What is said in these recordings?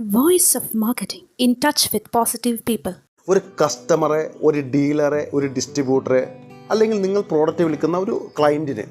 Voice of marketing in touch with positive people ഒരു കസ്റ്റമറെ ഒരു ഡീലറെ ഒരു ഡിസ്ട്രിബ്യൂട്ടറെ അല്ലെങ്കിൽ നിങ്ങൾ പ്രോഡക്റ്റ് വിൽക്കുന്ന ഒരു ക്ലയന്റിന്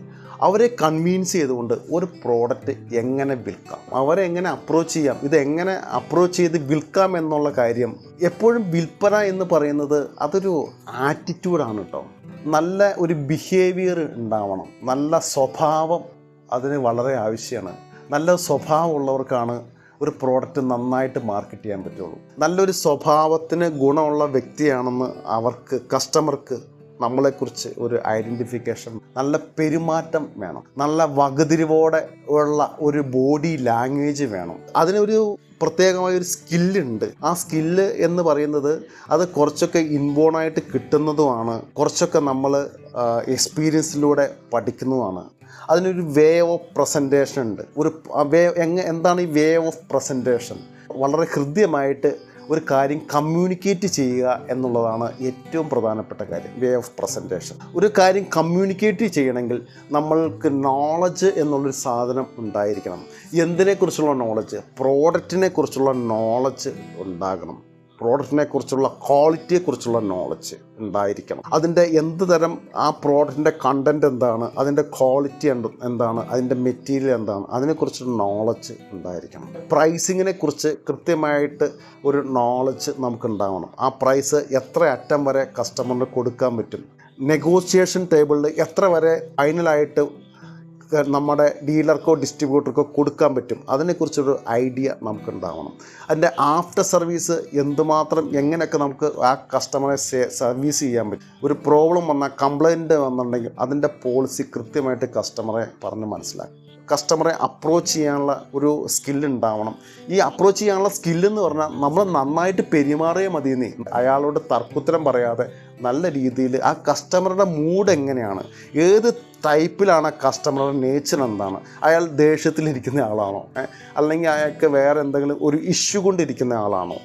അവരെ കൺവീൻസ് ചെയ്തുകൊണ്ട് ഒരു പ്രോഡക്റ്റ് എങ്ങനെ വിൽക്കാം? അവരെ എങ്ങനെ അപ്രോച്ച് ചെയ്യാം? ഇത് എങ്ങനെ അപ്രോച്ച് ചെയ്ത് വിൽക്കാം എന്നുള്ള കാര്യം എപ്പോഴും വിൽപ്പന എന്ന് പറയുന്നത് അതൊരു ആറ്റിറ്റ്യൂഡാണ് കേട്ടോ നല്ല ഒരു ബിഹേവിയർ ഉണ്ടാവണം. നല്ല സ്വഭാവം അതിന് വളരെ ആവശ്യമാണ്. നല്ല സ്വഭാവമുള്ളവർക്കാണ് ഒരു പ്രോഡക്റ്റ് നന്നായിട്ട് മാർക്കറ്റ് ചെയ്യാൻ പറ്റുള്ളൂ. നല്ലൊരു സ്വഭാവത്തിന് ഗുണമുള്ള വ്യക്തിയാണെന്ന് അവർക്ക് കസ്റ്റമർക്ക് നമ്മളെക്കുറിച്ച് ഒരു ഐഡന്റിഫിക്കേഷൻ നല്ല പെരുമാറ്റം വേണം. നല്ല വകതിരിവോടെ ഉള്ള ഒരു ബോഡി ലാംഗ്വേജ് വേണം. അതിനൊരു പ്രത്യേകമായ ഒരു സ്കില്ലുണ്ട് ആ സ്കില്ല് എന്ന് പറയുന്നത് അത് കുറച്ചൊക്കെ ഇൻബോണായിട്ട് കിട്ടുന്നതുമാണ്. കുറച്ചൊക്കെ നമ്മൾ എക്സ്പീരിയൻസിലൂടെ പഠിക്കുന്നതുമാണ്. അതിനൊരു വേ ഓഫ് പ്രസന്റേഷൻ ഉണ്ട്. ഒരു വേ എങ്ങ എന്താണ് ഈ വേ ഓഫ് പ്രസന്റേഷൻ വളരെ ഹൃദ്യമായിട്ട് ഒരു കാര്യം കമ്മ്യൂണിക്കേറ്റ് ചെയ്യുക എന്നുള്ളതാണ് ഏറ്റവും പ്രധാനപ്പെട്ട കാര്യം വേ ഓഫ് പ്രസന്റേഷൻ ഒരു കാര്യം കമ്മ്യൂണിക്കേറ്റ് ചെയ്യണമെങ്കിൽ നമ്മൾക്ക് നോളജ് എന്നുള്ളൊരു സാധനം ഉണ്ടായിരിക്കണം. എന്തിനെക്കുറിച്ചുള്ള നോളജ് പ്രോഡക്റ്റിനെ കുറിച്ചുള്ള നോളജ് ഉണ്ടാകണം. പ്രോഡക്റ്റിനെ കുറിച്ചുള്ള ക്വാളിറ്റിയെക്കുറിച്ചുള്ള നോളജ് ഉണ്ടായിരിക്കണം. അതിന്റെ എന്ത് തരം ആ പ്രോഡക്റ്റിന്റെ കണ്ടന്റ് എന്താണ് അതിന്റെ ക്വാളിറ്റി എന്ത് എന്താണ് അതിന്റെ മെറ്റീരിയൽ എന്താണ് അതിനെക്കുറിച്ചുള്ള നോളജ് ഉണ്ടായിരിക്കണം. പ്രൈസിങ്ങിനെ കുറിച്ച് കൃത്യമായിട്ട് ഒരു നോളജ് നമുക്ക് ഉണ്ടാവണം ആ പ്രൈസ് എത്ര അറ്റം വരെ കസ്റ്റമറിന് കൊടുക്കാൻ പറ്റും? നെഗോസിയേഷൻ ടേബിളിൽ എത്ര വരെ ഫൈനലായിട്ട് നമ്മുടെ ഡീലർക്കോ ഡിസ്ട്രിബ്യൂട്ടർക്കോ കൊടുക്കാൻ പറ്റും. അതിനെക്കുറിച്ചൊരു ഐഡിയ നമുക്ക് ഉണ്ടാവണം അതിന്റെ ആഫ്റ്റർ സർവീസ് എന്തുമാത്രം എങ്ങനെയൊക്കെ നമുക്ക് ആ കസ്റ്റമറെ സർവീസ് ചെയ്യാൻ പറ്റും. ഒരു പ്രോബ്ലം വന്നാൽ കംപ്ലൈന്റ് വന്നിട്ടുണ്ടെങ്കിൽ അതിന്റെ പോളിസി കൃത്യമായിട്ട് കസ്റ്റമറെ പറഞ്ഞ് മനസ്സിലാക്കും. കസ്റ്റമറെ അപ്രോച്ച് ചെയ്യാനുള്ള ഒരു സ്കില്ലുണ്ടാവണം ഈ അപ്രോച്ച് ചെയ്യാനുള്ള സ്കില്ലെന്ന് പറഞ്ഞാൽ നമ്മൾ നന്നായിട്ട് പെരുമാറിയ മതിയെന്നേ. അയാളോട് തർക്കുത്തരം പറയാതെ നല്ല രീതിയിൽ ആ കസ്റ്റമറുടെ മൂഡ് എങ്ങനെയാണ്? ഏത് ടൈപ്പിലാണ് കസ്റ്റമറുടെ നേച്ചർ എന്താണ്? അയാൾ ദേഷ്യത്തിലിരിക്കുന്ന ആളാണോ? അല്ലെങ്കിൽ അയാൾക്ക് വേറെ എന്തെങ്കിലും ഒരു ഇഷ്യൂ കൊണ്ടിരിക്കുന്ന ആളാണോ?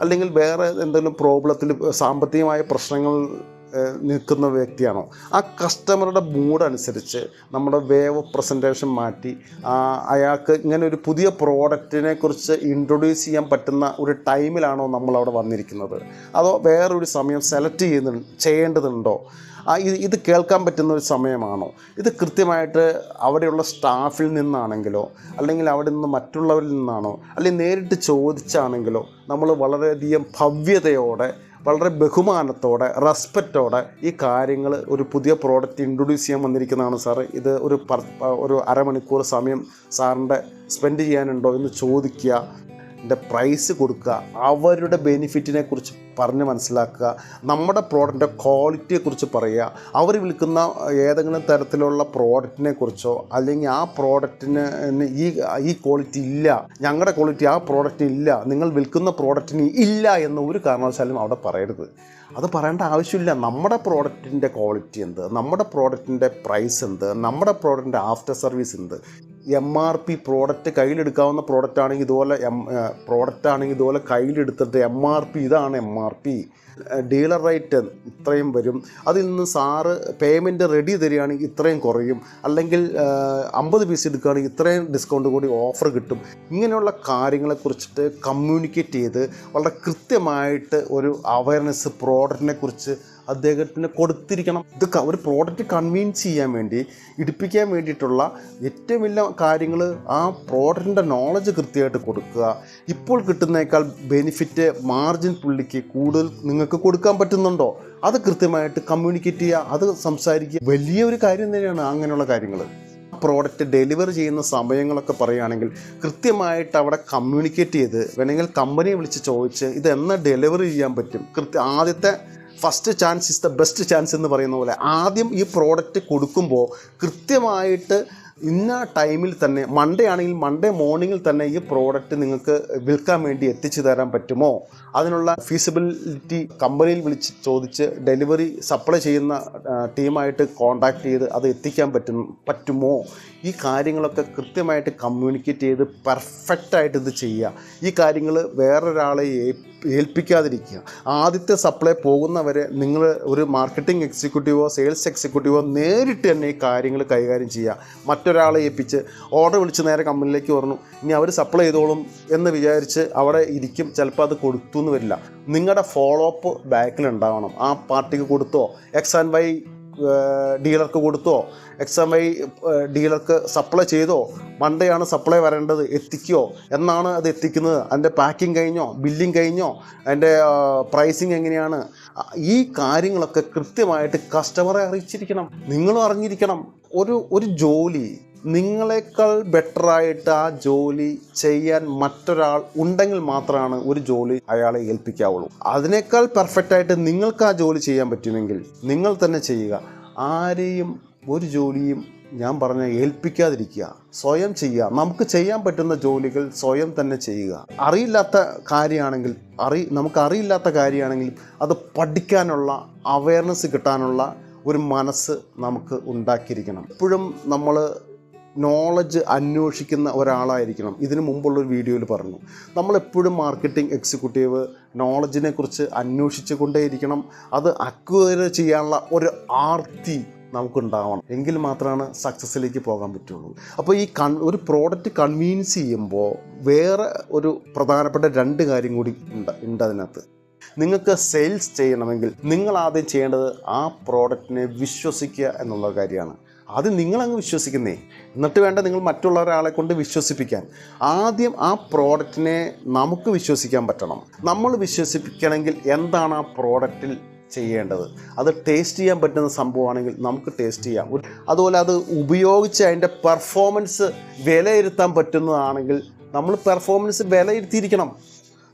അല്ലെങ്കിൽ വേറെ എന്തെങ്കിലും പ്രോബ്ലത്തിൽ സാമ്പത്തികമായ പ്രശ്നങ്ങൾ നിൽക്കുന്ന വ്യക്തിയാണോ? ആ കസ്റ്റമറുടെ മൂഡ് അനുസരിച്ച് നമ്മുടെ വേ ഓഫ് പ്രസന്റേഷൻ മാറ്റി അയാൾക്ക് ഇങ്ങനെ ഒരു പുതിയ പ്രോഡക്റ്റിനെ കുറിച്ച് ഇൻട്രൊഡ്യൂസ് ചെയ്യാൻ പറ്റുന്ന ഒരു ടൈമിലാണോ നമ്മൾ അവിടെ വന്നിരിക്കുന്നത്? അതോ വേറൊരു സമയം സെലക്ട് ചെയ്യുന്നു ചെയ്യേണ്ടതുണ്ടോ? ഇത് കേൾക്കാൻ പറ്റുന്ന ഒരു സമയമാണോ? ഇത് കൃത്യമായിട്ട് അവിടെയുള്ള സ്റ്റാഫിൽ നിന്നാണെങ്കിലോ അല്ലെങ്കിൽ അവിടെ നിന്ന് മറ്റുള്ളവരിൽ നിന്നാണോ അല്ലെങ്കിൽ നേരിട്ട് ചോദിച്ചാണെങ്കിലോ നമ്മൾ വളരെയധികം ഭവ്യതയോടെ വളരെ ബഹുമാനത്തോടെ റെസ്പെക്റ്റോടെ ഈ കാര്യങ്ങൾ ഒരു പുതിയ പ്രോഡക്റ്റ് ഇൻട്രൊഡ്യൂസ് ചെയ്യാൻ വന്നിരിക്കുന്നതാണ് സാർ ഇത് ഒരു ഒരു അരമണിക്കൂർ സമയം സാറിന്റെ സ്പെൻഡ് ചെയ്യാനുണ്ടോ എന്ന് ചോദിക്കുക. പ്രൈസ് കൊടുക്കുക അവരുടെ ബെനിഫിറ്റിനെ കുറിച്ച് പറഞ്ഞ് മനസ്സിലാക്കുക നമ്മുടെ പ്രോഡക്റ്റിന്റെ ക്വാളിറ്റിയെക്കുറിച്ച് പറയുക. അവർ വിൽക്കുന്ന ഏതെങ്കിലും തരത്തിലുള്ള പ്രോഡക്റ്റിനെ കുറിച്ചോ അല്ലെങ്കിൽ ആ പ്രോഡക്റ്റിന് ഈ ഈ ക്വാളിറ്റി ഇല്ല ഞങ്ങളുടെ ക്വാളിറ്റി ആ പ്രോഡക്റ്റിന് ഇല്ല നിങ്ങൾ വിൽക്കുന്ന പ്രോഡക്റ്റിന് ഇല്ല എന്ന് ഒരു കാരണവശാലും അവിടെ പറയരുത്. അത് പറയേണ്ട ആവശ്യമില്ല. നമ്മുടെ പ്രോഡക്റ്റിന്റെ ക്വാളിറ്റി എന്ത്? നമ്മുടെ പ്രോഡക്റ്റിന്റെ പ്രൈസ് എന്ത്? നമ്മുടെ പ്രോഡക്റ്റിന്റെ ആഫ്റ്റർ സർവീസ് എന്ത്? എം ആർ പി പ്രോഡക്റ്റ് കയ്യിലെടുക്കാവുന്ന പ്രോഡക്റ്റ് ആണെങ്കിൽ ഇതുപോലെ എം പ്രോഡക്റ്റ് ആണെങ്കിൽ ഇതുപോലെ കയ്യിലെടുത്തിട്ട് എം ആർ പി ഇതാണ് M R P dealer rate ഇത്രയും വരും. അതിൽ നിന്ന് സാറ് പേയ്മെന്റ് റെഡി തരികയാണെങ്കിൽ ഇത്രയും കുറയും. അല്ലെങ്കിൽ അമ്പത് പീസ് എടുക്കുകയാണെങ്കിൽ ഇത്രയും ഡിസ്കൗണ്ട് കൂടി ഓഫർ കിട്ടും. ഇങ്ങനെയുള്ള കാര്യങ്ങളെക്കുറിച്ചിട്ട് കമ്മ്യൂണിക്കേറ്റ് ചെയ്ത് വളരെ കൃത്യമായിട്ട് ഒരു അവയർനെസ് പ്രോഡക്റ്റിനെ കുറിച്ച് അദ്ദേഹത്തിന് കൊടുത്തിരിക്കണം. ഇത് ഒരു പ്രോഡക്റ്റ് കൺവീൻസ് ചെയ്യാൻ വേണ്ടി ഇടിപ്പിക്കാൻ വേണ്ടിയിട്ടുള്ള ഏറ്റവും വലിയ കാര്യങ്ങൾ ആ പ്രോഡക്റ്റിന്റെ നോളജ് കൃത്യമായിട്ട് കൊടുക്കുക. ഇപ്പോൾ കിട്ടുന്നേക്കാൾ ബെനിഫിറ്റ് മാർജിൻ പുള്ളിക്ക് കൂടുതൽ നിങ്ങൾക്ക് കൊടുക്കാൻ പറ്റുന്നുണ്ടോ? അത് കൃത്യമായിട്ട് കമ്മ്യൂണിക്കേറ്റ് ചെയ്യുക അത് സംസാരിക്കുക. വലിയൊരു കാര്യം തന്നെയാണ് അങ്ങനെയുള്ള കാര്യങ്ങൾ പ്രോഡക്റ്റ് ഡെലിവർ ചെയ്യുന്ന സമയങ്ങളൊക്കെ പറയുകയാണെങ്കിൽ കൃത്യമായിട്ട് അവിടെ കമ്മ്യൂണിക്കേറ്റ് ചെയ്ത് വേണമെങ്കിൽ കമ്പനിയെ വിളിച്ച് ചോദിച്ച് ഇത് എന്ന് ഡെലിവറി ചെയ്യാൻ പറ്റും. കൃത്യ ആദ്യത്തെ first chance is the best chance എന്ന് പറയുന്ന പോലെ ആദ്യം ഈ പ്രോഡക്റ്റ് കൊടുക്കുമ്പോൾ കൃത്യമായിട്ട് ഇന്ന ടൈമിൽ തന്നെ മൺഡേ ആണെങ്കിൽ മൺഡേ മോർണിംഗിൽ തന്നെ ഈ പ്രോഡക്റ്റ് നിങ്ങൾക്ക് വിൽക്കാൻ വേണ്ടി എത്തിച്ചു തരാൻ പറ്റുമോ? അതിനുള്ള ഫീസിബിലിറ്റി കമ്പനിയിൽ വിളിച്ച് ചോദിച്ച് ഡെലിവറി സപ്ലൈ ചെയ്യുന്ന ടീമായിട്ട് കോണ്ടാക്ട് ചെയ്ത് അത് എത്തിക്കാൻ പറ്റും പറ്റുമോ? ഈ കാര്യങ്ങളൊക്കെ കൃത്യമായിട്ട് കമ്മ്യൂണിക്കേറ്റ് ചെയ്ത് പെർഫെക്റ്റായിട്ട് ഇത് ചെയ്യുക. ഈ കാര്യങ്ങൾ വേറൊരാളെ ഏൽപ്പിക്കാതിരിക്കുക. ആദ്യത്തെ സപ്ലൈ പോകുന്നവരെ നിങ്ങൾ ഒരു മാർക്കറ്റിംഗ് എക്സിക്യൂട്ടീവോ സെയിൽസ് എക്സിക്യൂട്ടീവോ നേരിട്ട് തന്നെ ഈ കാര്യങ്ങൾ കൈകാര്യം ചെയ്യുക. മറ്റൊരാളെ ഏൽപ്പിച്ച് ഓർഡർ വിളിച്ച് നേരെ കമ്പനിയിലേക്ക് പറഞ്ഞു ഇനി അവർ സപ്ലൈ ചെയ്തോളും എന്ന് വിചാരിച്ച് അവിടെ ഇരിക്കും. ചിലപ്പോൾ അത് കൊടുത്തു എന്ന് വരില്ല നിങ്ങളുടെ ഫോളോ അപ്പ് ബാക്കിൽ ഉണ്ടാവണം. ആ പാർട്ടിക്ക് കൊടുത്തോ? എക്സ് ആൻഡ് വൈ ഡീലർക്ക് കൊടുത്തോ? എക്സ് എം ഐ ഡീലർക്ക് സപ്ലൈ ചെയ്തോ? മണ്ടയാണ് സപ്ലൈ വരേണ്ടത്. എത്തിക്കോ? എന്നാണ് അത് എത്തിക്കുന്നത്. അതിന്റെ പാക്കിംഗ് കഴിഞ്ഞോ? ബില്ലിംഗ് കഴിഞ്ഞോ? അതിന്റെ പ്രൈസിങ് എങ്ങനെയാണ്? ഈ കാര്യങ്ങളൊക്കെ കൃത്യമായിട്ട് കസ്റ്റമറെ അറിയിച്ചിരിക്കണം. നിങ്ങളും അറിഞ്ഞിരിക്കണം. ഒരു ഒരു ജോലി നിങ്ങളെക്കാൾ ബെറ്ററായിട്ട് ആ ജോലി ചെയ്യാൻ മറ്റൊരാൾ ഉണ്ടെങ്കിൽ മാത്രമാണ് ഒരു ജോലി അയാളെ ഏൽപ്പിക്കാവുള്ളൂ. അതിനേക്കാൾ പെർഫെക്റ്റ് ആയിട്ട് നിങ്ങൾക്ക് ആ ജോലി ചെയ്യാൻ പറ്റുമെങ്കിൽ നിങ്ങൾ തന്നെ ചെയ്യുക. ആരെയും ഒരു ജോലിയും ഞാൻ പറഞ്ഞ ഏൽപ്പിക്കാതിരിക്കുക. സ്വയം ചെയ്യുക. നമുക്ക് ചെയ്യാൻ പറ്റുന്ന ജോലികൾ സ്വയം തന്നെ ചെയ്യുക. അറിയില്ലാത്ത കാര്യമാണെങ്കിൽ അറി നമുക്ക് അറിയില്ലാത്ത കാര്യമാണെങ്കിൽ അത് പഠിക്കാനുള്ള അവയർനെസ് കിട്ടാനുള്ള ഒരു മനസ്സ് നമുക്ക് ഉണ്ടാക്കിയിരിക്കണം. എപ്പോഴും നമ്മൾ നോളജ് അന്വേഷിക്കുന്ന ഒരാളായിരിക്കണം. ഇതിനു മുമ്പുള്ളൊരു വീഡിയോയിൽ പറഞ്ഞു. നമ്മളെപ്പോഴും മാർക്കറ്റിംഗ് എക്സിക്യൂട്ടീവ് നോളജിനെ കുറിച്ച് അന്വേഷിച്ചു കൊണ്ടേയിരിക്കണം. അത് അക്വയർ ചെയ്യാനുള്ള ഒരു ആർത്തി നമുക്കുണ്ടാവണം. എങ്കിൽ മാത്രമാണ് സക്സസ്സിലേക്ക് പോകാൻ പറ്റുള്ളൂ. അപ്പോൾ ഈ കൺ ഒരു പ്രോഡക്റ്റ് കൺവീൻസ് ചെയ്യുമ്പോൾ വേറെ ഒരു പ്രധാനപ്പെട്ട രണ്ട് കാര്യം കൂടി ഉണ്ട് ഉണ്ട് അതിനകത്ത്. നിങ്ങൾക്ക് സെയിൽസ് ചെയ്യണമെങ്കിൽ നിങ്ങൾ ആദ്യം ചെയ്യേണ്ടത് ആ പ്രോഡക്റ്റിനെ വിശ്വസിക്കുക എന്നുള്ള കാര്യമാണ്. ആദ്യം നിങ്ങളങ്ങ് വിശ്വസിക്കുന്നേ. എന്നിട്ട് വേണ്ട നിങ്ങൾ മറ്റുള്ള ഒരാളെ കൊണ്ട് വിശ്വസിപ്പിക്കാൻ. ആദ്യം ആ പ്രോഡക്റ്റിനെ നമുക്ക് വിശ്വസിക്കാൻ പറ്റണം. നമ്മൾ വിശ്വസിപ്പിക്കണമെങ്കിൽ എന്താണ് ആ പ്രോഡക്റ്റിൽ ചെയ്യേണ്ടത്? അത് ടേസ്റ്റ് ചെയ്യാൻ പറ്റുന്ന സംഭവമാണെങ്കിൽ നമുക്ക് ടേസ്റ്റ് ചെയ്യാം. അതുപോലെ അത് ഉപയോഗിച്ച് അതിന്റെ പെർഫോമൻസ് വിലയിരുത്താൻ പറ്റുന്നതാണെങ്കിൽ നമ്മൾ പെർഫോമൻസ് വിലയിരുത്തിയിരിക്കണം.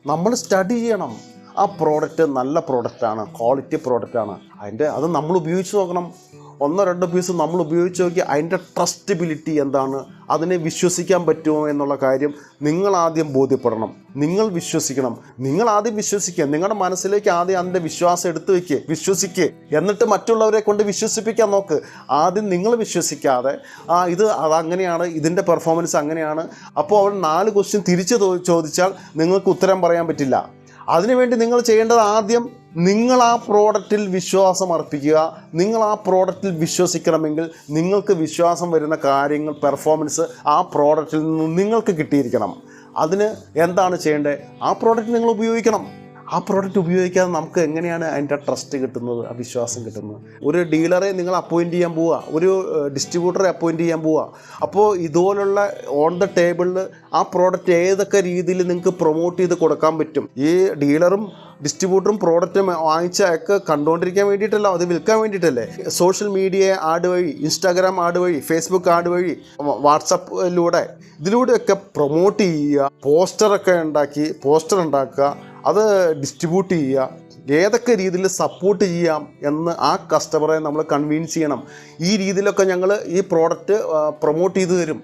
നമ്മൾ സ്റ്റഡി ചെയ്യണം. ആ പ്രോഡക്റ്റ് നല്ല പ്രോഡക്റ്റാണ് ക്വാളിറ്റി പ്രോഡക്റ്റാണ്. അതിന്റെ അത് നമ്മൾ ഉപയോഗിച്ച് നോക്കണം. ഒന്നോ രണ്ടോ പീസ് നമ്മൾ ഉപയോഗിച്ച് നോക്കി അതിന്റെ ട്രസ്റ്റബിലിറ്റി എന്താണ്? അതിനെ വിശ്വസിക്കാൻ പറ്റുമോ എന്നുള്ള കാര്യം നിങ്ങൾ ആദ്യം ബോധ്യപ്പെടണം. നിങ്ങൾ വിശ്വസിക്കണം. നിങ്ങൾ ആദ്യം വിശ്വസിക്കുക. നിങ്ങളുടെ മനസ്സിലേക്ക് ആദ്യം അതിന്റെ വിശ്വാസം എടുത്തു വയ്ക്കുക വിശ്വസിക്കുക എന്നിട്ട് മറ്റുള്ളവരെ കൊണ്ട് വിശ്വസിപ്പിക്കാൻ നോക്ക്. ആദ്യം നിങ്ങൾ വിശ്വസിക്കാതെ ആ ഇത് അതങ്ങനെയാണ് ഇതിന്റെ പെർഫോമൻസ് അങ്ങനെയാണ്. അപ്പോൾ അവൻ നാല് ക്വസ്റ്റ്യൻ തിരിച്ച് ചോദിച്ചാൽ നിങ്ങൾക്ക് ഉത്തരം പറയാൻ പറ്റില്ല. അതിനുവേണ്ടി നിങ്ങൾ ചെയ്യേണ്ടത് ആദ്യം നിങ്ങൾ ആ പ്രോഡക്റ്റിൽ വിശ്വാസം അർപ്പിക്കുക നിങ്ങൾ ആ പ്രോഡക്റ്റിൽ വിശ്വസിക്കണമെങ്കിൽ നിങ്ങൾക്ക് വിശ്വാസം വരുന്ന കാര്യങ്ങൾ പെർഫോമൻസ് ആ പ്രോഡക്റ്റിൽ നിന്ന് നിങ്ങൾക്ക് കിട്ടിയിരിക്കണം. അതിന് എന്താണ് ചെയ്യേണ്ടത്? ആ പ്രോഡക്റ്റ് നിങ്ങൾ ഉപയോഗിക്കണം. ആ പ്രോഡക്റ്റ് ഉപയോഗിക്കാതെ നമുക്ക് എങ്ങനെയാണ് അതിന്റെ ട്രസ്റ്റ് കിട്ടുന്നത് ആ വിശ്വാസം കിട്ടുന്നത്? ഒരു ഡീലറെ നിങ്ങൾ അപ്പോയിന്റ് ചെയ്യാൻ പോവുക ഒരു ഡിസ്ട്രിബ്യൂട്ടറെ അപ്പോയിന്റ് ചെയ്യാൻ പോവുക. അപ്പോൾ ഇതുപോലുള്ള ഓൺ ദ ടേബിളിൽ ആ പ്രോഡക്റ്റ് ഏതൊക്കെ രീതിയിൽ നിങ്ങൾക്ക് പ്രൊമോട്ട് ചെയ്ത് കൊടുക്കാൻ പറ്റും? ഈ ഡീലറും ഡിസ്ട്രിബ്യൂട്ടറും പ്രോഡക്റ്റും വാങ്ങിച്ച ഒക്കെ കണ്ടുകൊണ്ടിരിക്കാൻ വേണ്ടിയിട്ടല്ല അത് വിൽക്കാൻ വേണ്ടിയിട്ടല്ലേ? സോഷ്യൽ മീഡിയ ആഡ് വഴി ഇൻസ്റ്റാഗ്രാം ആഡ് വഴി ഫേസ്ബുക്ക് ആഡ് വഴി വാട്സപ്പിലൂടെ ഇതിലൂടെയൊക്കെ പ്രൊമോട്ട് ചെയ്യുക പോസ്റ്ററൊക്കെ ഉണ്ടാക്കി പോസ്റ്റർ ഉണ്ടാക്കുക അത് ഡിസ്ട്രിബ്യൂട്ട് ചെയ്യുക ഏതൊക്കെ രീതിയിൽ സപ്പോർട്ട് ചെയ്യാം എന്ന് ആ കസ്റ്റമറെ നമ്മൾ കൺവിൻസ് ചെയ്യണം. ഈ രീതിയിലൊക്കെ ഞങ്ങൾ ഈ പ്രോഡക്റ്റ് പ്രൊമോട്ട് ചെയ്തു തരും.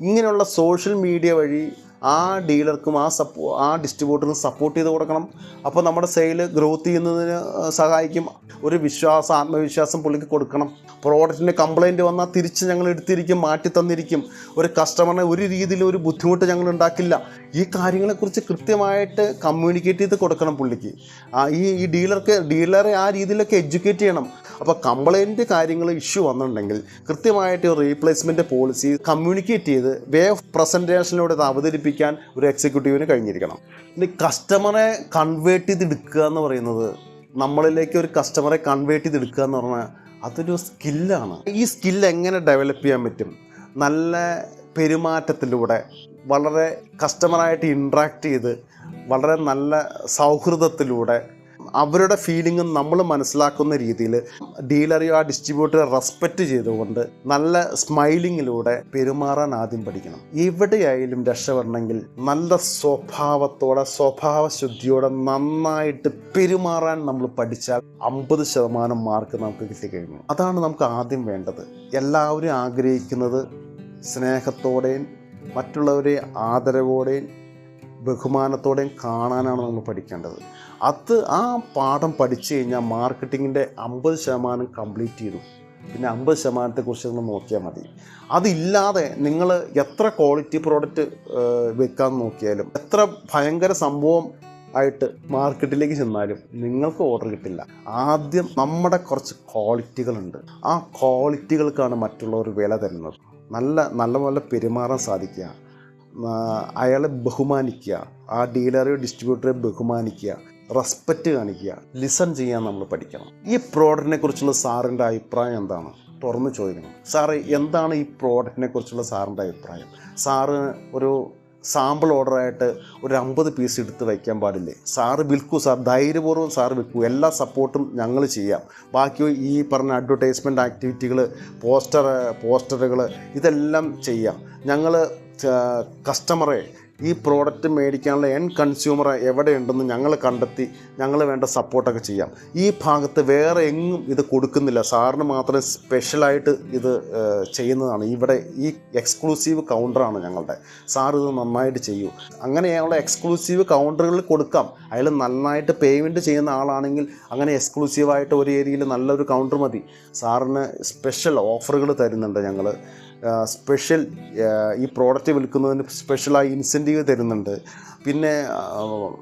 ഇങ്ങനെയുള്ള സോഷ്യൽ മീഡിയ വഴി ആ ഡീലർക്കും ആ സപ്പോ ആ ഡിസ്ട്രിബ്യൂട്ടറിനും സപ്പോർട്ട് ചെയ്ത് കൊടുക്കണം. അപ്പോൾ നമ്മുടെ സെയിൽ ഗ്രോത്ത് ചെയ്യുന്നതിന് സഹായിക്കും. ഒരു വിശ്വാസം ആത്മവിശ്വാസം പുള്ളിക്ക് കൊടുക്കണം. പ്രോഡക്റ്റിന്റെ കംപ്ലൈന്റ് വന്നാൽ തിരിച്ച് ഞങ്ങൾ എടുത്തിരിക്കും മാറ്റി തന്നിരിക്കും. ഒരു കസ്റ്റമറിനെ ഒരു രീതിയിൽ ഒരു ബുദ്ധിമുട്ട് ഞങ്ങൾ ഉണ്ടാക്കില്ല. ഈ കാര്യങ്ങളെക്കുറിച്ച് കൃത്യമായിട്ട് കമ്മ്യൂണിക്കേറ്റ് ചെയ്ത് കൊടുക്കണം പുള്ളിക്ക്. ഈ ഈ ഡീലർക്ക് ഡീലറെ ആ രീതിയിലൊക്കെ എഡ്യൂക്കേറ്റ് ചെയ്യണം. അപ്പോൾ കംപ്ലൈന്റ് കാര്യങ്ങൾ ഇഷ്യൂ വന്നിട്ടുണ്ടെങ്കിൽ കൃത്യമായിട്ട് റീപ്ലേസ്മെന്റ് പോളിസി കമ്മ്യൂണിക്കേറ്റ് ചെയ്ത് വേ ഓഫ് പ്രസന്റേഷനിലൂടെ ഇത് അവതരിപ്പിക്കാൻ ഒരു എക്സിക്യൂട്ടീവിന് കഴിഞ്ഞിരിക്കണം. ഇനി കസ്റ്റമറെ കൺവേർട്ട് ചെയ്ത് എടുക്കുക എന്ന് പറയുന്നത് നമ്മളിലേക്ക് ഒരു കസ്റ്റമറെ കൺവേർട്ട് ചെയ്ത് എടുക്കുക എന്ന് പറഞ്ഞാൽ അതൊരു സ്കില്ലാണ് ഈ സ്കില്ല് എങ്ങനെ ഡെവലപ്പ് ചെയ്യാൻ പറ്റും? നല്ല പെരുമാറ്റത്തിലൂടെ വളരെ കസ്റ്റമറായിട്ട് ഇൻട്രാക്ട് ചെയ്ത് വളരെ നല്ല സൗഹൃദത്തിലൂടെ അവരുടെ ഫീലിംഗും നമ്മൾ മനസ്സിലാക്കുന്ന രീതിയിൽ ഡീലറെയോ ആ ഡിസ്ട്രിബ്യൂട്ടറെ റെസ്പെക്റ്റ് ചെയ്തുകൊണ്ട് നല്ല സ്മൈലിങ്ങിലൂടെ പെരുമാറാൻ ആദ്യം പഠിക്കണം. എവിടെയായാലും രക്ഷപ്പെടണമെങ്കിൽ നല്ല സ്വഭാവത്തോടെ സ്വഭാവശുദ്ധിയോടെ നന്നായിട്ട് പെരുമാറാൻ നമ്മൾ പഠിച്ചാൽ അമ്പത് ശതമാനം മാർക്ക് നമുക്ക് കിട്ടിക്കഴിഞ്ഞു അതാണ് നമുക്ക് ആദ്യം വേണ്ടത്. എല്ലാവരും ആഗ്രഹിക്കുന്നത് സ്നേഹത്തോടെയും മറ്റുള്ളവരെ ആദരവോടെയും ബഹുമാനത്തോടെയും കാണാനാണ് നമ്മൾ പഠിക്കേണ്ടത്. അത് ആ പാഠം പഠിച്ചു കഴിഞ്ഞാൽ മാർക്കറ്റിങ്ങിന്റെ അമ്പത് ശതമാനം കംപ്ലീറ്റ് ചെയ്തു. പിന്നെ അമ്പത് ശതമാനത്തെക്കുറിച്ച് നിങ്ങൾ നോക്കിയാൽ മതി. അതില്ലാതെ നിങ്ങൾ എത്ര ക്വാളിറ്റി പ്രോഡക്റ്റ് വെക്കാൻ നോക്കിയാലും എത്ര ഭയങ്കര സംഭവം ആയിട്ട് മാർക്കറ്റിലേക്ക് ചെന്നാലും നിങ്ങൾക്ക് ഓർഡർ കിട്ടില്ല. ആദ്യം നമ്മുടെ കുറച്ച് ക്വാളിറ്റികളുണ്ട്. ആ ക്വാളിറ്റികൾക്കാണ് മറ്റുള്ളവർ വില തരുന്നത്. നല്ല നല്ല നല്ലപോലെ പെരുമാറാൻ സാധിക്കുക. അയാളെ ബഹുമാനിക്കുക ആ ഡീലറെയോ ഡിസ്ട്രിബ്യൂട്ടറെയോ ബഹുമാനിക്കുക റെസ്പെക്റ്റ് കാണിക്കുക ലിസൺ ചെയ്യാൻ നമ്മൾ പഠിക്കണം. ഈ പ്രോഡക്റ്റിനെ കുറിച്ചുള്ള സാറിന്റെ അഭിപ്രായം എന്താണ്? തുറന്ന് ചോദിക്കണം. സാറ് എന്താണ് ഈ പ്രോഡക്റ്റിനെ കുറിച്ചുള്ള സാറിന്റെ അഭിപ്രായം? സാറ് ഒരു സാമ്പിൾ ഓർഡറായിട്ട് ഒരു അമ്പത് പീസ് എടുത്ത് വയ്ക്കാൻ പാടില്ലേ? സാറ് വിൽക്കൂ സാർ. ധൈര്യപൂർവം സാർ വിൽക്കൂ. എല്ലാ സപ്പോർട്ടും ഞങ്ങൾ ചെയ്യാം. ബാക്കി ഈ പറഞ്ഞ അഡ്വർടൈസ്മെന്റ് ആക്ടിവിറ്റികൾ പോസ്റ്റർ പോസ്റ്ററുകൾ ഇതെല്ലാം ചെയ്യാം. ഞങ്ങൾ കസ്റ്റമറെ ഈ പ്രോഡക്റ്റ് മേടിക്കാനുള്ള എൻ കൺസ്യൂമർ എവിടെയുണ്ടെന്ന് ഞങ്ങൾ കണ്ടെത്തി ഞങ്ങൾ വേണ്ട സപ്പോർട്ടൊക്കെ ചെയ്യാം. ഈ ഭാഗത്ത് വേറെ എങ്ങും ഇത് കൊടുക്കുന്നില്ല. സാറിന് മാത്രം സ്പെഷ്യലായിട്ട് ഇത് ചെയ്യുന്നതാണ്. ഇവിടെ ഈ എക്സ്ക്ലൂസീവ് കൗണ്ടറാണ് ഞങ്ങളുടെ. സാർ ഇത് നന്നായിട്ട് ചെയ്യൂ. അങ്ങനെയുള്ള എക്സ്ക്ലൂസീവ് കൗണ്ടറുകളിൽ കൊടുക്കാം. അതിൽ നന്നായിട്ട് പേയ്മെന്റ് ചെയ്യുന്ന ആളാണെങ്കിൽ അങ്ങനെ എക്സ്ക്ലൂസീവായിട്ട് ഒരു ഏരിയയിൽ നല്ലൊരു കൗണ്ടർ മതി. സാറിന് സ്പെഷ്യൽ ഓഫറുകൾ തരുന്നുണ്ട് ഞങ്ങൾ സ്പെഷ്യൽ ഈ പ്രോഡക്റ്റ് വിൽക്കുന്നതിന് സ്പെഷ്യലായി ഇൻസെന്റീവ് തരുന്നുണ്ട്. പിന്നെ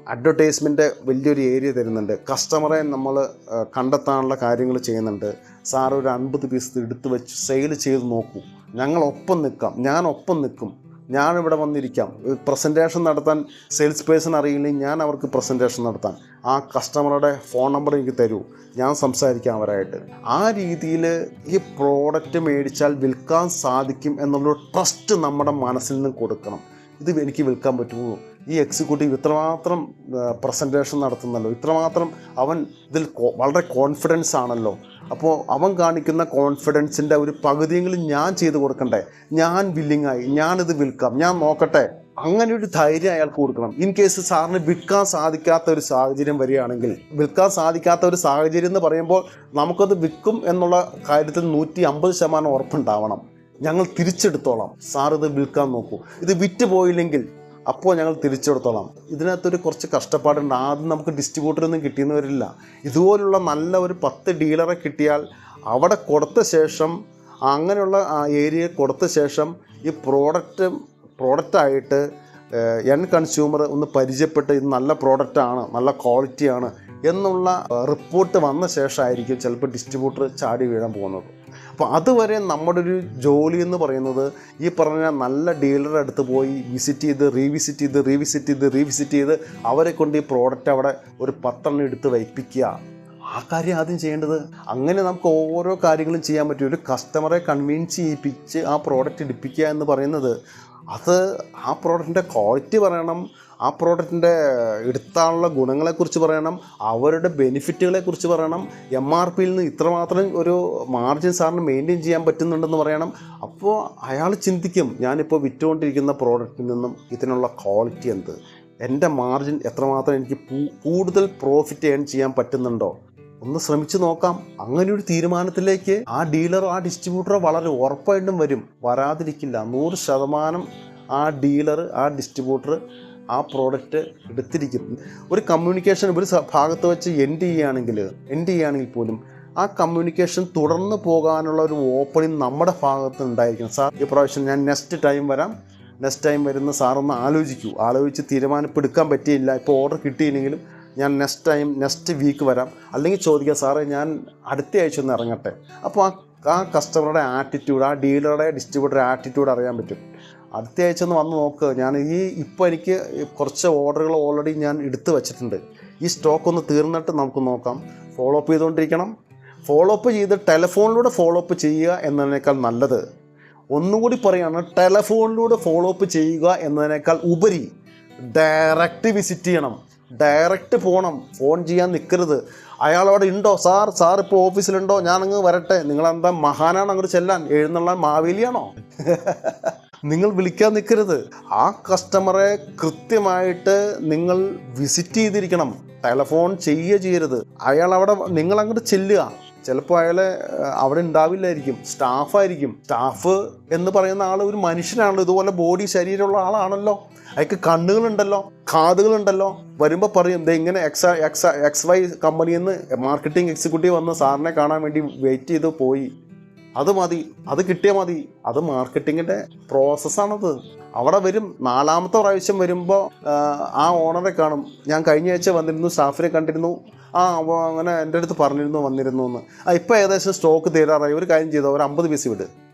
അഡ്വർടൈസ്മെന്റ് വലിയൊരു ഏരിയ തരുന്നുണ്ട്. കസ്റ്റമറെ നമ്മൾ കണ്ടെത്താനുള്ള കാര്യങ്ങൾ ചെയ്യുന്നുണ്ട്. സാർ ഒരു അൻപത് പീസ് എടുത്തു വെച്ച് സെയിൽ ചെയ്ത് നോക്കൂ. ഞങ്ങളൊപ്പം നിൽക്കാം. ഞാൻ ഒപ്പം നിൽക്കും. ഞാനിവിടെ വന്നിരിക്കാം. പ്രസന്റേഷൻ നടത്താൻ സെയിൽസ് പേഴ്സൺ അറിയില്ലെങ്കിൽ ഞാൻ അവർക്ക് പ്രസന്റേഷൻ നടത്താം. ആ കസ്റ്റമറുടെ ഫോൺ നമ്പർ എനിക്ക് തരൂ. ഞാൻ സംസാരിക്കാം അവരായിട്ട്. ആ രീതിയിൽ ഈ പ്രോഡക്റ്റ് മേടിച്ചാൽ വിൽക്കാൻ സാധിക്കും എന്നുള്ളൊരു ട്രസ്റ്റ് നമ്മുടെ മനസ്സിൽ നിന്ന് കൊടുക്കണം. ഇത് എനിക്ക് വിൽക്കാൻ പറ്റുമോ? ഈ എക്സിക്യൂട്ടീവ് ഇത്രമാത്രം പ്രസന്റേഷൻ നടത്തുന്നല്ലോ. ഇത്രമാത്രം അവൻ ഇതിൽ വളരെ കോൺഫിഡൻസ് ആണല്ലോ. അപ്പോൾ അവൻ കാണിക്കുന്ന കോൺഫിഡൻസിന്റെ ഒരു പകുതിയെങ്കിലും ഞാൻ ചെയ്ത് കൊടുക്കണ്ടേ? ഞാൻ വില്ലിങ്ങായി ഞാനിത് വിൽക്കാം ഞാൻ നോക്കട്ടെ. അങ്ങനെ ഒരു ധൈര്യം അയാൾക്ക് കൊടുക്കണം. ഇൻ കേസ് സാറിന് വിൽക്കാൻ സാധിക്കാത്ത ഒരു സാഹചര്യം വരികയാണെങ്കിൽ വിൽക്കാൻ സാധിക്കാത്ത ഒരു സാഹചര്യം എന്ന് പറയുമ്പോൾ നമുക്കത് വിൽക്കും എന്നുള്ള കാര്യത്തിൽ നൂറ്റി അമ്പത് ശതമാനം ഉറപ്പുണ്ടാവണം. ഞങ്ങൾ തിരിച്ചെടുത്തോളാം. സാർ ഇത് വിൽക്കാൻ നോക്കൂ. ഇത് വിറ്റ് പോയില്ലെങ്കിൽ അപ്പോൾ ഞങ്ങൾ തിരിച്ചെടുത്തോളാം. ഇതിനകത്തൊരു കുറച്ച് കഷ്ടപ്പാടുണ്ട്. ആദ്യം നമുക്ക് ഡിസ്ട്രിബ്യൂട്ടറൊന്നും കിട്ടിയെന്ന് വരില്ല ഇതുപോലുള്ള നല്ല ഒരു പത്ത് ഡീലറെ കിട്ടിയാൽ അവിടെ കൊടുത്ത ശേഷം അങ്ങനെയുള്ള ഏരിയ കൊടുത്ത ശേഷം ഈ പ്രോഡക്റ്റ് പ്രോഡക്റ്റായിട്ട് എൻ കൺസ്യൂമർ ഒന്ന് പരിചയപ്പെട്ട് ഇത് നല്ല പ്രോഡക്റ്റാണ് നല്ല ക്വാളിറ്റിയാണ് എന്നുള്ള റിപ്പോർട്ട് വന്ന ശേഷമായിരിക്കും ചിലപ്പോൾ ഡിസ്ട്രിബ്യൂട്ടർ ചാടി വീഴാൻ പോകുന്നത്. അപ്പോൾ അതുവരെ നമ്മുടെ ഒരു ജോലി എന്ന് പറയുന്നത് ഈ പറഞ്ഞ നല്ല ഡീലറുടെ അടുത്ത് പോയി വിസിറ്റ് ചെയ്ത് റീവിസിറ്റ് ചെയ്ത് റീവിസിറ്റ് ചെയ്ത് റീവിസിറ്റ് ചെയ്ത് അവരെ കൊണ്ട് ഈ പ്രോഡക്റ്റ് അവിടെ ഒരു പത്തെണ്ണം എടുത്ത് വയ്പ്പിക്കുക. ആ കാര്യം ആദ്യം ചെയ്യേണ്ടത് അങ്ങനെ നമുക്ക് ഓരോ കാര്യങ്ങളും ചെയ്യാൻ പറ്റും ഒരു കസ്റ്റമറെ കൺവിൻസ് ചെയ്യിപ്പിച്ച് ആ പ്രോഡക്റ്റ് എടുപ്പിക്കുക എന്ന് പറയുന്നത് അത് ആ പ്രോഡക്റ്റിന്റെ ക്വാളിറ്റി പറയണം ആ പ്രോഡക്റ്റിന്റെ എടുത്താനുള്ള ഗുണങ്ങളെക്കുറിച്ച് പറയണം അവരുടെ ബെനിഫിറ്റുകളെ കുറിച്ച് പറയണം എം ആർ പിയിൽ നിന്ന് ഇത്രമാത്രം ഒരു മാർജിൻ സാറിന് മെയിന്റെയിൻ ചെയ്യാൻ പറ്റുന്നുണ്ടെന്ന് പറയണം. അപ്പോൾ അയാൾ ചിന്തിക്കും ഞാനിപ്പോൾ വിറ്റുകൊണ്ടിരിക്കുന്ന പ്രോഡക്റ്റിൽ നിന്നും ഇതിനുള്ള ക്വാളിറ്റി എന്ത്? എന്റെ മാർജിൻ എത്രമാത്രം എനിക്ക് കൂടുതൽ പ്രോഫിറ്റ് ഏൺ ചെയ്യാൻ പറ്റുന്നുണ്ടോ? ഒന്ന് ശ്രമിച്ചു നോക്കാം. അങ്ങനെ ഒരു തീരുമാനത്തിലേക്ക് ആ ഡീലറോ ആ ഡിസ്ട്രിബ്യൂട്ടറോ വളരെ ഉറപ്പായിട്ടും വരും. വരാതിരിക്കില്ല. നൂറ് ശതമാനം ആ ഡീലർ ആ ഡിസ്ട്രിബ്യൂട്ടർ ആ പ്രോഡക്റ്റ് എടുത്തിരിക്കും. ഒരു കമ്മ്യൂണിക്കേഷൻ ഒരു ഭാഗത്ത് വെച്ച് എൻഡ് ചെയ്യുകയാണെങ്കിൽ എൻഡ് ചെയ്യുകയാണെങ്കിൽ പോലും ആ കമ്മ്യൂണിക്കേഷൻ തുടർന്ന് പോകാനുള്ള ഒരു ഓപ്പണിങ് നമ്മുടെ ഭാഗത്ത് ഉണ്ടായിരിക്കണം. സാർ ഈ പ്രാവശ്യം ഞാൻ നെക്സ്റ്റ് ടൈം വരാം. നെക്സ്റ്റ് ടൈം വരുന്ന സാറൊന്ന് ആലോചിക്കൂ. ആലോചിച്ച് തീരുമാനപ്പെടുക്കാൻ പറ്റിയില്ല. ഇപ്പോൾ ഓർഡർ കിട്ടിയില്ലെങ്കിലും ഞാൻ നെക്സ്റ്റ് ടൈം നെക്സ്റ്റ് വീക്ക് വരാം. അല്ലെങ്കിൽ ചോദിക്കാം സാറേ ഞാൻ അടുത്ത ആഴ്ച ഒന്ന് ഇറങ്ങട്ടെ? അപ്പോൾ ആ ആ കസ്റ്റമറുടെ ആറ്റിറ്റ്യൂഡ് ആ ഡീലറുടെ ഡിസ്ട്രിബ്യൂട്ടറുടെ ആറ്റിറ്റ്യൂഡ് അറിയാൻ പറ്റും. അടുത്ത ആഴ്ച ഒന്ന് വന്ന് നോക്ക്. ഞാൻ ഈ ഇപ്പോൾ എനിക്ക് കുറച്ച് ഓർഡറുകൾ ഓൾറെഡി ഞാൻ എടുത്തു വച്ചിട്ടുണ്ട്. ഈ സ്റ്റോക്ക് ഒന്ന് തീർന്നിട്ട് നമുക്ക് നോക്കാം. ഫോളോ അപ്പ് ചെയ്തുകൊണ്ടിരിക്കണം ഫോളോ അപ്പ് ചെയ്ത് ടെലഫോണിലൂടെ ഫോളോ അപ്പ് ചെയ്യുക എന്നതിനേക്കാൾ നല്ലത്. ഒന്നുകൂടി പറയുകയാണ് ടെലഫോണിലൂടെ ഫോളോ അപ്പ് ചെയ്യുക എന്നതിനേക്കാൾ ഉപരി ഡയറക്റ്റ് വിസിറ്റ് ചെയ്യണം. ഡയറക്റ്റ് പോകണം ഫോൺ ചെയ്യാൻ നിൽക്കരുത് അയാൾ അവിടെ ഉണ്ടോ? സാർ സാർ ഇപ്പോൾ ഓഫീസിലുണ്ടോ? ഞാനങ്ങ് വരട്ടെ. നിങ്ങളെന്താ മഹാനാണ് അങ്ങോട്ട് ചെല്ലാൻ? എഴുന്നള്ളാൻ മാവേലിയാണോ? നിങ്ങൾ വിളിക്കാൻ നിൽക്കരുത് ആ കസ്റ്റമറെ കൃത്യമായിട്ട് നിങ്ങൾ വിസിറ്റ് ചെയ്തിരിക്കണം. ടെലഫോൺ ചെയ്യുക ചെയ്യരുത്. അയാൾ അവിടെ നിങ്ങൾ അങ്ങോട്ട് ചെല്ലുക. ചിലപ്പോൾ അയാളെ അവിടെ ഉണ്ടാവില്ലായിരിക്കും. സ്റ്റാഫായിരിക്കും സ്റ്റാഫ് എന്ന് പറയുന്ന ആൾ ഒരു മനുഷ്യനാണല്ലോ ഇതുപോലെ ബോഡി ശരീരമുള്ള ആളാണല്ലോ. അയാൾക്ക് കണ്ണുകളുണ്ടല്ലോ കാതുകളുണ്ടല്ലോ. വരുമ്പോൾ പറയും ഇത് ഇങ്ങനെ എക്സ് എക്സ് എക്സ് വൈ കമ്പനിയിൽ നിന്ന് മാർക്കറ്റിംഗ് എക്സിക്യൂട്ടീവ് വന്ന് സാറിനെ കാണാൻ വേണ്ടി വെയിറ്റ് ചെയ്ത് പോയി. അത് മതി അത് കിട്ടിയാൽ മതി. അത് മാർക്കറ്റിങ്ങിന്റെ പ്രോസസ്സാണത് അവിടെ വരും നാലാമത്തെ പ്രാവശ്യം വരുമ്പോൾ ആ ഓണറെ കാണും. ഞാൻ കഴിഞ്ഞ ആഴ്ച വന്നിരുന്നു സ്റ്റാഫിനെ കണ്ടിരുന്നു. ആ അങ്ങനെ എന്റെ അടുത്ത് പറഞ്ഞിരുന്നു വന്നിരുന്നു എന്ന്. ആ ഇപ്പോൾ ഏകദേശം സ്റ്റോക്ക് തീരാറായി. ഒരു കാര്യം ചെയ്തോ ഒരു അമ്പത് പീസ് വിട്.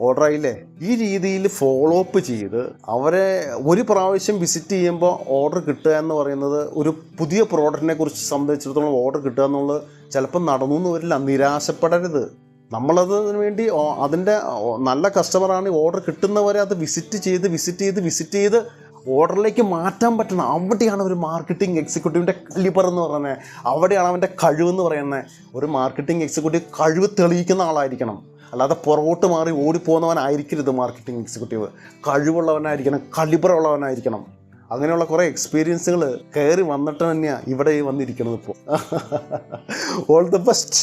ഓർഡർ ആയില്ലേ ഈ രീതിയിൽ ഫോളോ അപ്പ് ചെയ്ത് അവരെ ഒരു പ്രാവശ്യം വിസിറ്റ് ചെയ്യുമ്പോൾ ഓർഡർ കിട്ടുക എന്ന് പറയുന്നത് ഒരു പുതിയ പ്രോഡക്റ്റിനെ കുറിച്ച് സംബന്ധിച്ചിടത്തോളം ഓർഡർ കിട്ടുക എന്നുള്ളത് ചിലപ്പോൾ നടന്നു എന്ന് വരില്ല. നിരാശപ്പെടരുത്. നമ്മളതിന് വേണ്ടി അതിന്റെ നല്ല കസ്റ്റമറാണ് ഓർഡർ കിട്ടുന്നവരെ അത് വിസിറ്റ് ചെയ്ത് വിസിറ്റ് ചെയ്ത് വിസിറ്റ് ചെയ്ത് ഓർഡറിലേക്ക് മാറ്റാൻ പറ്റണം. അവിടെയാണ് ഒരു മാർക്കറ്റിംഗ് എക്സിക്യൂട്ടീവിന്റെ കലിബർ എന്ന് പറയുന്നത്. അവിടെയാണ് അവന്റെ കഴിവെന്ന് പറയുന്നത്. ഒരു മാർക്കറ്റിംഗ് എക്സിക്യൂട്ടീവ് കഴിവ് തെളിയിക്കുന്ന ആളായിരിക്കണം. അല്ലാതെ പുറകോട്ട് മാറി ഓടിപ്പോകുന്നവനായിരിക്കരുത് മാർക്കറ്റിംഗ് എക്സിക്യൂട്ടീവ് കഴിവുള്ളവനായിരിക്കണം കലിബർ ഉള്ളവനായിരിക്കണം അങ്ങനെയുള്ള കുറേ എക്സ്പീരിയൻസുകൾ കയറി വന്നിട്ട് തന്നെയാണ് ഇവിടെ വന്നിരിക്കുന്നത് ഇപ്പോൾ ഓൾ ദ ബെസ്റ്റ്